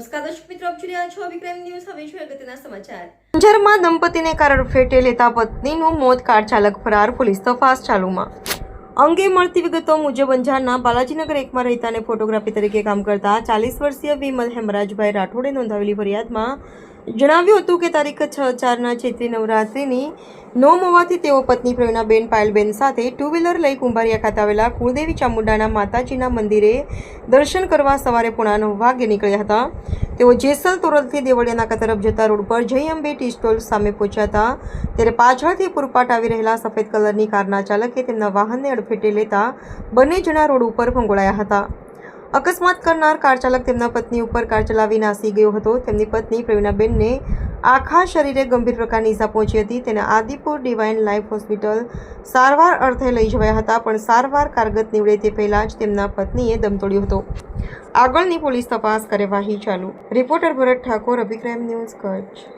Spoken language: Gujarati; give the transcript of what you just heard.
નમસ્કાર દર્શક મિત્રો દંપતીને કાર ફેટે લેતા પત્નીનું મોત કાર ચાલક ફરાર, પોલીસ તપાસ ચાલુમાં. અંગે મળતી વિગતો મુજબ અંજારના બાલાજીનગર એકમાં રહેતા અને ફોટોગ્રાફી તરીકે કામ કરતા ચાલીસ વર્ષીય વિમલ હેમરાજભાઈ રાઠોડે નોંધાવેલી ફરિયાદમાં જણાવ્યું હતું કે તારીખ છ ચારના ચૈત્રી નવરાત્રિની નોમ હોવાથી તેઓ પત્ની પ્રવીણાબેન, પાયલબેન સાથે ટુ વ્હીલર લઈ કુંભારિયા ખાતે આવેલા કુળદેવી ચામુંડાના માતાજીના મંદિરે દર્શન કરવા સવારે પોણા નવ વાગે નીકળ્યા હતા. તેઓ જેસલ તોરલથી દેવળિયા નાકા તરફ જતા રોડ પર જય અંબે ટી સ્ટોલ સામે પહોંચ્યા હતા. ત્યારે પાછળથી પૂરપાટ આવી રહેલા સફેદ કલરની કારના ચાલકે તેમના વાહનને અડફેટે લેતા બંને જણા રોડ ઉપર ફંગોળાયા હતા. અકસ્માત કરનાર કાર ચાલક તેમના પત્ની ઉપર કાર ચલાવી નાસી ગયો હતો. તેમની પત્ની પ્રવીણાબેનને આખા શરીરે ગંભીર પ્રકારની ઈજા પહોંચી હતી. તેને આદિપુર ડિવાઇન લાઈફ હોસ્પિટલ સારવાર અર્થે લઈ જવાયા હતા, પણ સારવાર કારગત નીવડે તે પહેલાં જ તેમના પત્નીએ દમ તોડ્યો હતો. આગળની પોલીસ તપાસ કાર્યવાહી ચાલુ. Reporter Bharat Thakor અભિક્રાઇમ news Kutch.